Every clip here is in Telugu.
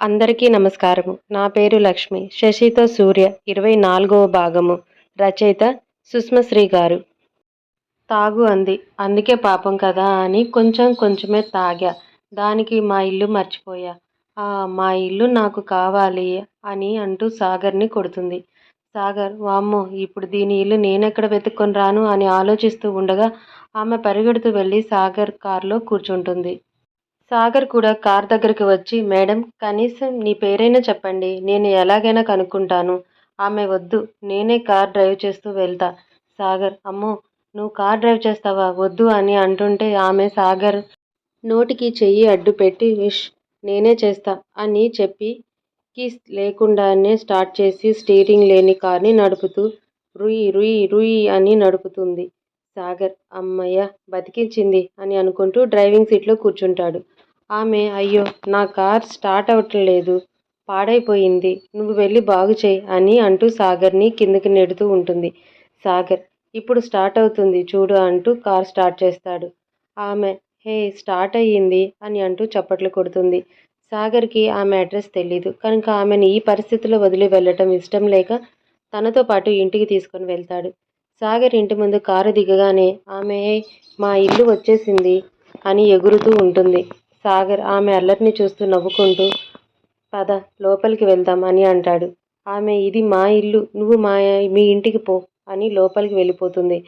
అందరికీ నమస్కారము. నా పేరు లక్ష్మి. శశితో సూర్య. ఇరవై నాలుగవ భాగము. రచయిత సుష్మశ్రీ గారు. తాగు అంది. అందుకే పాపం కదా అని కొంచెం కొంచెమే తాగా. దానికి మా ఇల్లు మర్చిపోయా. ఆ మా ఇల్లు నాకు కావాలి అని అంటూ సాగర్ని కొడుతుంది. సాగర్ వామ్మో ఇప్పుడు దీని ఇల్లు నేనెక్కడ వెతుక్కొని రాను అని ఆలోచిస్తూ ఉండగా ఆమె పరిగెడుతూ వెళ్ళి సాగర్ కారులో కూర్చుంటుంది. సాగర్ కూడా కార్ దగ్గరికి వచ్చి మేడం కనీసం నీ పేరైనా చెప్పండి. నేను ఎలాగైనా కనుక్కుంటాను. ఆమె వద్దు. నేనే కార్ డ్రైవ్ చేస్తూ వెళ్తా. సాగర్ అమ్మో నువ్వు కార్ డ్రైవ్ చేస్తావా? వద్దు అని అంటుంటే ఆమె సాగర్ నోటికి చెయ్యి అడ్డు పెట్టి ఇష్ నేనే చేస్తా అని చెప్పి కీస్ లేకుండానే స్టార్ట్ చేసి స్టీరింగ్ లేని కార్ని నడుపుతూ రుయి రుయ్ రుయ్ అని నడుపుతుంది. సాగర్ అమ్మయ్య బతికించింది అని అనుకుంటూ డ్రైవింగ్ సీట్లో కూర్చుంటాడు. ఆమె అయ్యో నా కార్ స్టార్ట్ అవ్వటం లేదు పాడైపోయింది. నువ్వు వెళ్ళి బాగు చేయి అని అంటూ సాగర్ని కిందకి నెడుతూ ఉంటుంది. సాగర్ ఇప్పుడు స్టార్ట్ అవుతుంది చూడు అంటూ కార్ స్టార్ట్ చేస్తాడు. ఆమె హే స్టార్ట్ అయ్యింది అని అంటూ చప్పట్లు కొడుతుంది. సాగర్కి ఆమె అడ్రస్ తెలీదు. కనుక ఆమెను ఈ పరిస్థితిలో వదిలి వెళ్ళటం ఇష్టం లేక తనతో పాటు ఇంటికి తీసుకొని వెళ్తాడు. సాగర్ ఇంటి ముందు కారు దిగగానే ఆమె మా ఇల్లు వచ్చేసింది అని ఎగురుతూ ఉంటుంది. సాగర్ ఆమె అల్లరిని చూస్తూ నవ్వుకుంటూ పద లోపలికి వెళ్దాం అని అంటాడు. ఆమె ఇది మా ఇల్లు నువ్వు మా మీ ఇంటికి పో అని లోపలికి వెళ్ళిపోతుంది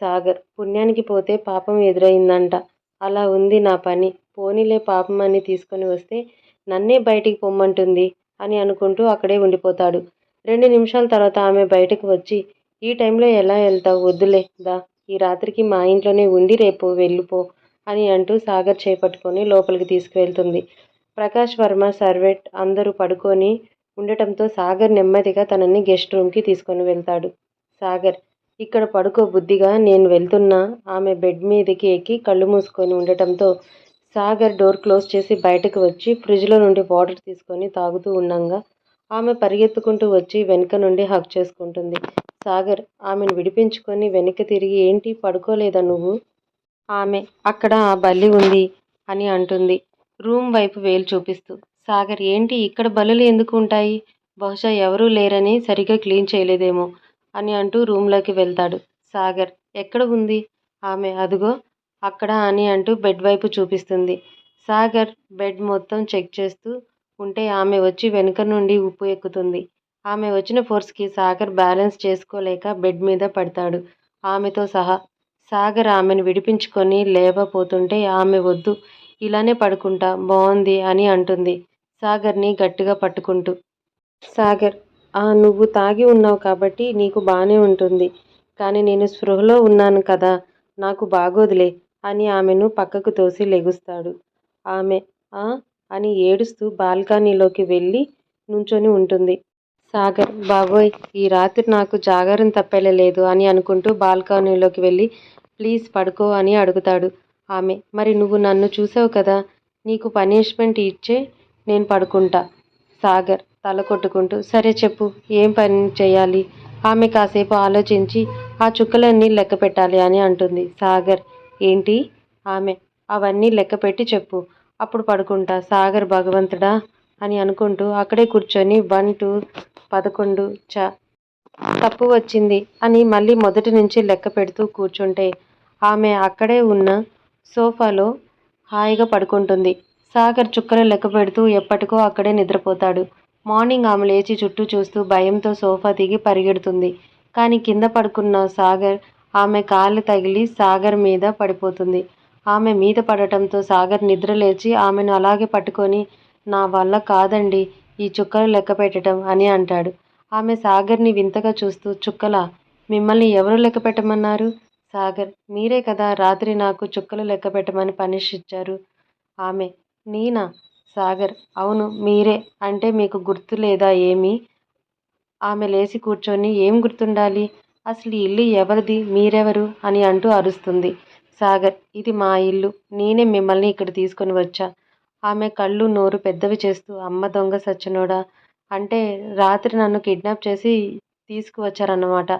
సాగర్. పుణ్యానికి పోతే పాపం ఎదురైందంట. అలా ఉంది నా పని పోనీలే పాపం అని తీసుకొని వస్తే నన్నే బయటికి పొమ్మంటుంది అని అనుకుంటూ అక్కడే ఉండిపోతాడు. రెండు నిమిషాల తర్వాత ఆమె బయటకు వచ్చి ఈ టైంలో ఎలా వెళ్తావు? వద్దులే దా. ఈ రాత్రికి మా ఇంట్లోనే ఉండి రేపు వెళ్ళిపో అని అంటూ సాగర్ చేపట్టుకొని లోపలికి తీసుకువెళ్తుంది. ప్రకాష్ వర్మ సర్వెట్ అందరూ పడుకొని ఉండటంతో సాగర్ నెమ్మదిగా తనని గెస్ట్ రూమ్కి తీసుకొని వెళ్తాడు. సాగర్ ఇక్కడ పడుకో బుద్ధిగా నేను వెళ్తున్నా. ఆమె బెడ్ మీదకి ఎక్కి కళ్ళు మూసుకొని ఉండటంతో సాగర్ డోర్ క్లోజ్ చేసి బయటకు వచ్చి ఫ్రిడ్జ్లో నుండి వాటర్ తీసుకొని తాగుతూ ఉండంగా ఆమె పరిగెత్తుకుంటూ వచ్చి వెనుక నుండి హక్ చేసుకుంటుంది. సాగర్ ఆమెను విడిపించుకొని వెనక్కి తిరిగి ఏంటి? పడుకోలేదా నువ్వు? ఆమె అక్కడ ఆ బల్లి ఉంది అని అంటుంది. రూమ్ వైపు వేలు చూపిస్తూ సాగర్ ఏంటి ఇక్కడ బల్లులు ఎందుకు ఉంటాయి? బహుశా ఎవరూ లేరని సరిగ్గా క్లీన్ చేయలేదేమో అని అంటూ రూమ్లోకి వెళ్తాడు. సాగర్ ఎక్కడ ఉంది? ఆమె అదుగో అక్కడ అని అంటూ బెడ్ వైపు చూపిస్తుంది. సాగర్ బెడ్ మొత్తం చెక్ చేస్తూ ఉంటే ఆమె వచ్చి వెనుక నుండి ఉప్పు ఎక్కుతుంది. ఆమె వచ్చిన ఫోర్స్కి సాగర్ బ్యాలెన్స్ చేసుకోలేక బెడ్ మీద పడతాడు. ఆమెతో సహా సాగర్ ఆమెను విడిపించుకొని లేవబోతుంటే ఆమె వద్దు ఇలానే పడుకుంటా బాగుంది అని అంటుంది. సాగర్ని గట్టిగా పట్టుకుంటూ సాగర్ ఆ నువ్వు తాగి ఉన్నావు కాబట్టి నీకు బాగానే ఉంటుంది కానీ నేను స్పృహలో ఉన్నాను కదా నాకు బాగోదులే అని ఆమెను పక్కకు తోసి లెగుస్తాడు. ఆమె ఆ? అని ఏడుస్తూ బాల్కనీలోకి వెళ్ళి నుంచొని ఉంటుంది. సాగర్ బాబోయ్ ఈ రాత్రి నాకు జాగారం తప్పేలేదు అని అనుకుంటూ బాల్కనీలోకి వెళ్ళి ప్లీజ్ పడుకో అని అడుగుతాడు ఆమె. మరి నువ్వు నన్ను చూసావు కదా నీకు పనిష్మెంట్ ఇచ్చే నేను పడుకుంటా సాగర్ తల కొట్టుకుంటూ. సరే చెప్పు ఏం పని చేయాలి? ఆమె కాసేపు ఆలోచించి ఆ చుక్కలన్నీ లెక్క పెట్టాలి అని అంటుంది సాగర్. ఏంటి? ఆమె. అవన్నీ లెక్క పెట్టి చెప్పు అప్పుడు పడుకుంటా సాగర్ భగవంతుడా అని అనుకుంటూ అక్కడే కూర్చొని వన్ టూ పదకొండు చ. తప్పు వచ్చింది అని మళ్ళీ మొదటి నుంచి లెక్క పెడుతూ కూర్చుంటే ఆమె అక్కడే ఉన్న సోఫాలో హాయిగా పడుకుంటుంది. సాగర్ చుక్కలు లెక్క పెడుతూ ఎప్పటికో అక్కడే నిద్రపోతాడు. మార్నింగ్ ఆమె లేచి చుట్టూ చూస్తూ భయంతో సోఫా దిగి పరిగెడుతుంది. కానీ కింద పడుకున్న సాగర్ ఆమె కాళ్ళు తగిలి సాగర్ మీద పడిపోతుంది. ఆమె మీద పడటంతో సాగర్ నిద్ర లేచి ఆమెను అలాగే పట్టుకొని నా వల్ల కాదండి ఈ చుక్కలు లెక్క పెట్టడం అని అంటాడు. ఆమె సాగర్ని వింతగా చూస్తూ చుక్కల మిమ్మల్ని ఎవరు లెక్క పెట్టమన్నారు? సాగర్ మీరే కదా రాత్రి నాకు చుక్కలు లెక్క పెట్టమని పనిష్ ఇచ్చారు. ఆమె నేనా? సాగర్ అవును మీరే. అంటే మీకు గుర్తు లేదా ఏమీ? ఆమె లేచి కూర్చొని ఏం గుర్తుండాలి? అసలు ఈ ఇల్లు ఎవరిది? మీరెవరు? అని అంటూ అరుస్తుంది. సాగర్ ఇది మా ఇల్లు. నేనే మిమ్మల్ని ఇక్కడ తీసుకొని వచ్చా. ఆమె కళ్ళు నోరు పెద్దవి చేస్తూ అమ్మ దొంగ సచ్చినోడా? అంటే రాత్రి నన్ను కిడ్నాప్ చేసి తీసుకువచ్చారన్నమాట.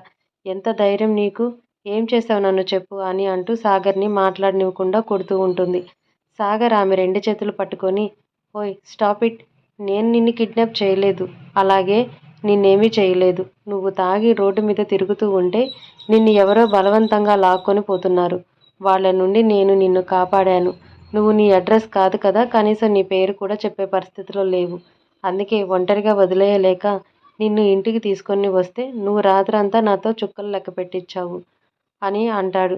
ఎంత ధైర్యం నీకు? ఏం చేసావు నన్ను చెప్పు అని అంటూ సాగర్ని మాట్లాడనివ్వకుండా కొడుతూ ఉంటుంది. సాగర్ ఆమె రెండు చేతులు పట్టుకొని ఓయ్ స్టాప్ ఇట్. నేను నిన్ను కిడ్నాప్ చేయలేదు. అలాగే నిన్నేమీ చేయలేదు. నువ్వు తాగి రోడ్డు మీద తిరుగుతూ ఉంటే నిన్ను ఎవరో బలవంతంగా లాక్కొని పోతున్నారు. వాళ్ళ నుండి నేను నిన్ను కాపాడాను. నువ్వు నీ అడ్రస్ కాదు కదా కనీసం నీ పేరు కూడా చెప్పే పరిస్థితిలో లేవు. అందుకే ఒంటరిగా వదిలేయలేక నిన్ను ఇంటికి తీసుకొని వస్తే నువ్వు రాత్రంతా నాతో చుక్కలు లెక్క పెట్టించావు అని అంటాడు.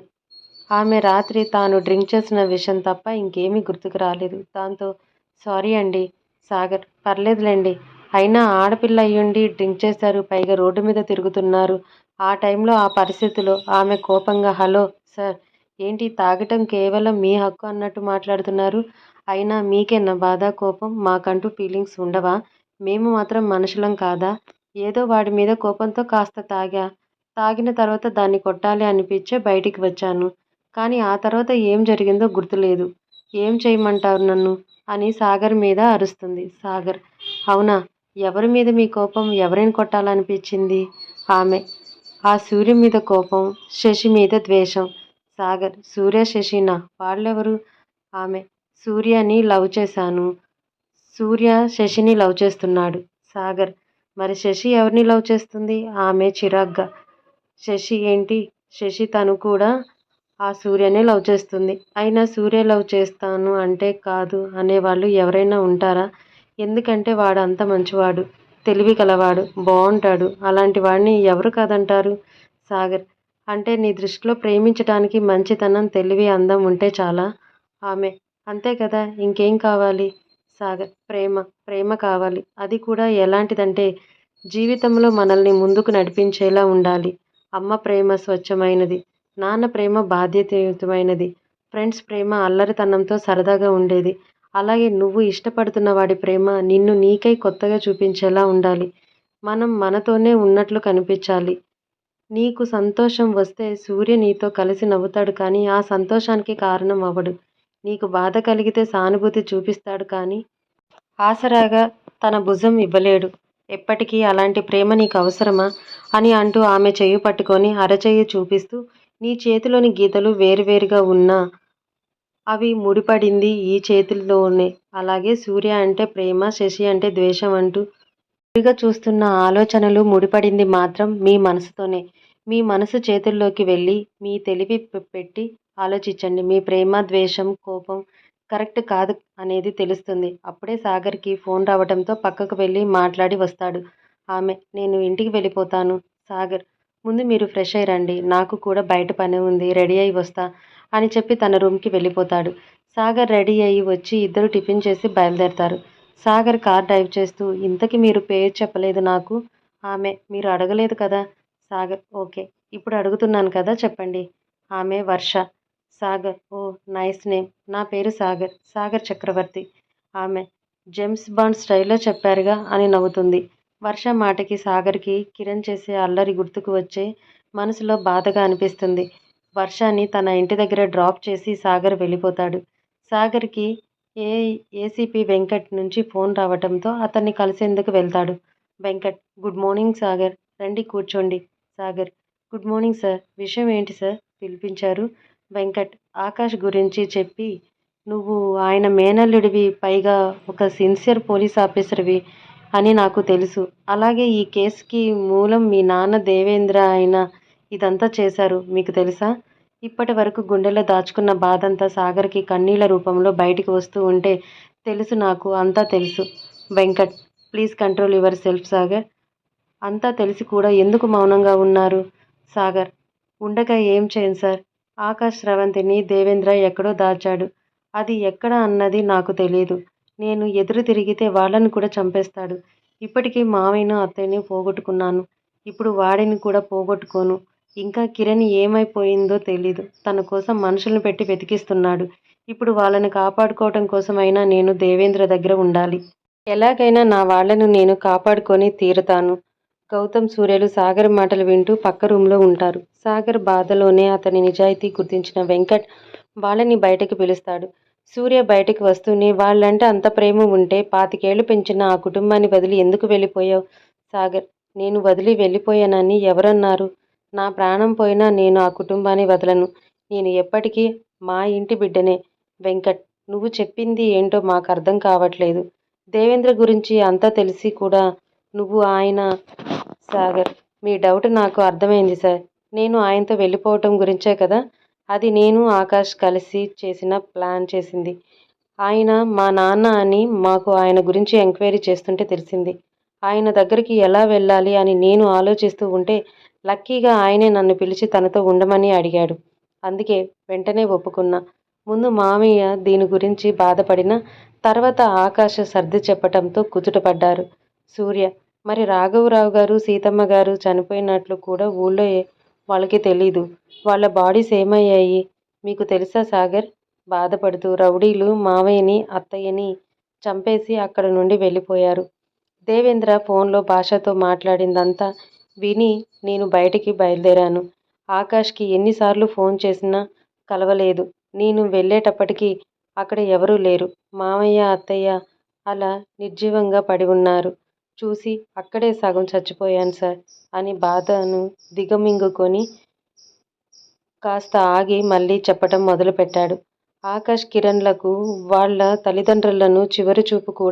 ఆమె రాత్రి తాను డ్రింక్ చేసిన విషయం తప్ప ఇంకేమీ గుర్తుకు రాలేదు. దాంతో సారీ అండి సాగర్ పర్లేదులేండి. అయినా ఆడపిల్ల అయ్యుండి డ్రింక్ చేశారు పైగా రోడ్డు మీద తిరుగుతున్నారు. ఆ టైంలో ఆ పరిస్థితిలో ఆమె కోపంగా హలో సార్ ఏంటి తాగటం కేవలం మీ హక్కు అన్నట్టు మాట్లాడుతున్నారు? అయినా మీకేనా బాధ కోపం మాకంటూ ఫీలింగ్స్ ఉండవా? మేము మాత్రం మనుషులం కాదా? ఏదో వాడి మీద కోపంతో కాస్త తాగా. తాగిన తర్వాత దాన్ని కొట్టాలి అనిపించే బయటికి వచ్చాను. కానీ ఆ తర్వాత ఏం జరిగిందో గుర్తులేదు. ఏం చేయమంటారు నన్ను? అని సాగర్ మీద అరుస్తుంది. సాగర్ అవునా? ఎవరి మీద మీ కోపం ఎవరిని కొట్టాలనిపించింది? ఆమె ఆ సూర్యు మీద కోపం శశి మీద ద్వేషం. సాగర్. సూర్య శశినా వాళ్ళెవరు ఆమె. సూర్యని లవ్ చేశాను. సూర్య శశిని లవ్ చేస్తున్నాడు. సాగర్. మరి శశి ఎవరిని లవ్ చేస్తుంది? ఆమె చిరాగ్గా. శశి ఏంటి? శశి తను కూడా ఆ సూర్యనే లవ్ చేస్తుంది. అయినా సూర్య లవ్ చేస్తాను అంటే కాదు అనేవాళ్ళు ఎవరైనా ఉంటారా? ఎందుకంటే వాడు అంత మంచివాడు తెలివి కలవాడు బాగుంటాడు అలాంటి వాడిని ఎవరు కాదంటారు? సాగర్. అంటే నీ దృష్టిలో ప్రేమించడానికి మంచితనం తెలివి అందం ఉంటే చాలా. ఆమె. అంతే కదా ఇంకేం కావాలి? సాగర్ ప్రేమ ప్రేమ కావాలి. అది కూడా ఎలాంటిదంటే జీవితంలో మనల్ని ముందుకు నడిపించేలా ఉండాలి. అమ్మ ప్రేమ స్వచ్ఛమైనది. నాన్న ప్రేమ బాధ్యతయుతమైనది. ఫ్రెండ్స్ ప్రేమ అల్లరితనంతో సరదాగా ఉండేది. అలాగే నువ్వు ఇష్టపడుతున్న వాడి ప్రేమ నిన్ను నీకై కొత్తగా చూపించేలా ఉండాలి. మనం మనతోనే ఉన్నట్లు కనిపించాలి. నీకు సంతోషం వస్తే సూర్య నీతో కలిసి నవ్వుతాడు కానీ ఆ సంతోషానికి కారణం అవ్వడు. నీకు బాధ కలిగితే సానుభూతి చూపిస్తాడు కానీ ఆసరాగా తన భుజం ఇవ్వలేడు. ఎప్పటికీ అలాంటి ప్రేమ నీకు అవసరమా? అని అంటూ ఆమె చెయ్యి పట్టుకొని అరచెయ్యి చూపిస్తూ నీ చేతిలోని గీతలు వేరువేరుగా ఉన్నా అవి ముడిపడింది ఈ చేతుల్లోనే అలాగే సూర్య అంటే ప్రేమ శశి అంటే ద్వేషం అంటూ వేరుగా చూస్తున్న ఆలోచనలు ముడిపడింది మాత్రం మీ మనసుతోనే. మీ మనసు చేతుల్లోకి వెళ్ళి మీ తెలివి పెట్టి ఆలోచించండి. మీ ప్రేమ ద్వేషం కోపం కరెక్ట్ కాదు అనేది తెలుస్తుంది. అప్పుడే సాగర్కి ఫోన్ రావడంతో పక్కకు వెళ్ళి మాట్లాడి వస్తాడు. ఆమె నేను ఇంటికి వెళ్ళిపోతాను. సాగర్ ముందు మీరు ఫ్రెష్ అయ్యి రండి. నాకు కూడా బయట పని ఉంది. రెడీ అయి వస్తా అని చెప్పి తన రూమ్కి వెళ్ళిపోతాడు. సాగర్ రెడీ అయ్యి వచ్చి ఇద్దరు టిఫిన్ చేసి బయలుదేరతారు. సాగర్ కార్ డ్రైవ్ చేస్తూ ఇంతకీ మీరు పేరు చెప్పలేదు నాకు. ఆమె మీరు అడగలేదు కదా. సాగర్ ఓకే. ఇప్పుడు అడుగుతున్నాను కదా చెప్పండి. ఆమె వర్ష. Sagar oh nice name. నా పేరు సాగర్. సాగర్ చక్రవర్తి. ఆమె జేమ్స్ బాండ్ స్టైల్లో చెప్పారుగా అని నవ్వుతుంది. వర్ష మాటకి సాగర్కి కిరణ్ చేసే అల్లరి గుర్తుకు వచ్చే మనసులో బాధగా అనిపిస్తుంది. వర్షాన్ని తన ఇంటి దగ్గర డ్రాప్ చేసి సాగర్ వెళ్ళిపోతాడు. సాగర్కి ఏ ఏసీపీ వెంకట్ నుంచి ఫోన్ రావడంతో అతన్ని కలిసేందుకు వెళ్తాడు. Venkat good morning Sagar. రండి కూర్చోండి. సాగర్. Good morning sir. విషయం ఏంటి సార్? పిలిపించారు వెంకట్. ఆకాష్ గురించి చెప్పి నువ్వు ఆయన మేనల్లుడివి పైగా ఒక సిన్సియర్ పోలీస్ ఆఫీసర్వి అని నాకు తెలుసు. అలాగే ఈ కేసుకి మూలం మీ నాన్న దేవేంద్ర ఆయన ఇదంతా చేశారు. మీకు తెలుసా? ఇప్పటి వరకు గుండెలో దాచుకున్న బాధంతా సాగర్కి కన్నీళ్ళ రూపంలో బయటికి వస్తూ ఉంటే తెలుసు నాకు అంతా తెలుసు. Venkat please control yourself Sagar. అంతా తెలిసి కూడా ఎందుకు మౌనంగా ఉన్నారు? సాగర్ ఉండగా ఏం చేయను సార్? ఆకాష్ రవంతిని దేవేంద్ర ఎక్కడో దాచాడు. అది ఎక్కడ అన్నది నాకు తెలియదు నేను ఎదురు తిరిగితే వాళ్ళని కూడా చంపేస్తాడు. ఇప్పటికీ మావయ్యను అత్తయ్యని పోగొట్టుకున్నాను. ఇప్పుడు వాడిని కూడా పోగొట్టుకోను. ఇంకా కిరణ్ ఏమైపోయిందో తెలీదు. తన కోసం మనుషులను పెట్టి వెతికిస్తున్నాడు. ఇప్పుడు వాళ్ళని కాపాడుకోవటం కోసమైనా నేను దేవేంద్ర దగ్గర ఉండాలి. ఎలాగైనా నా వాళ్ళను నేను కాపాడుకొని తీరుతాను. గౌతమ్ సూర్యలు సాగర్ మాటలు వింటూ పక్క రూమ్లో ఉంటారు. సాగర్ బాధలోనే అతని నిజాయితీ గుర్తించిన వెంకట్ వాళ్ళని బయటకు పిలుస్తాడు. సూర్య బయటకు వస్తూనే వాళ్ళంటే అంత ప్రేమ ఉంటే పాతికేళ్ళు పెంచిన ఆ కుటుంబాన్ని వదిలి ఎందుకు వెళ్ళిపోయావు? సాగర్ నేను వదిలి వెళ్ళిపోయానని ఎవరన్నారు? నా ప్రాణం పోయినా నేను ఆ కుటుంబాన్ని వదలను. నేను ఎప్పటికీ మా ఇంటి బిడ్డనే. వెంకట్ నువ్వు చెప్పింది ఏంటో మాకు అర్థం కావట్లేదు. దేవేంద్ర గురించి అంతా తెలిసి కూడా నువ్వు ఆయన సాగర్ మీ డౌట్ నాకు అర్థమైంది సార్. నేను ఆయనతో వెళ్ళిపోవటం గురించే కదా? అది నేను ఆకాష్ కలిసి చేసిన ప్లాన్ చేసింది. ఆయన మా నాన్న అని మాకు ఆయన గురించి ఎంక్వైరీ చేస్తుంటే తెలిసింది. ఆయన దగ్గరికి ఎలా వెళ్ళాలి అని నేను ఆలోచిస్తూ ఉంటే లక్కీగా ఆయనే నన్ను పిలిచి తనతో ఉండమని అడిగాడు. అందుకే వెంటనే ఒప్పుకున్నా. ముందు మామయ్య దీని గురించి బాధపడిన తర్వాత ఆకాశ సర్ది చెప్పటంతో కుదుటపడ్డారు. సూర్య మరి రాఘవరావు గారు సీతమ్మ గారు చనిపోయినట్లు కూడా ఊళ్ళో వాళ్ళకి తెలీదు. వాళ్ళ బాడీస్ ఏమయ్యాయి? మీకు తెలుసా సాగర్? బాధపడుతూ రౌడీలు మావయ్యని అత్తయ్యని చంపేసి అక్కడ నుండి వెళ్ళిపోయారు. దేవేంద్ర ఫోన్లో భాషతో మాట్లాడిందంతా విని నేను బయటికి బయలుదేరాను. ఆకాష్కి ఎన్నిసార్లు ఫోన్ చేసినా కలవలేదు. నేను వెళ్ళేటప్పటికి అక్కడ ఎవరూ లేరు. మామయ్య అత్తయ్య అలా నిర్జీవంగా పడి ఉన్నారు. చూసి అక్కడే సగం చచ్చిపోయాను సార్ అని బాధను దిగమింగుకొని కాస్త ఆగి మళ్ళీ చెప్పటం మొదలుపెట్టాడు. ఆకాష్ కిరణ్లకు వాళ్ళ తల్లిదండ్రులను చివరి చూపు కూడా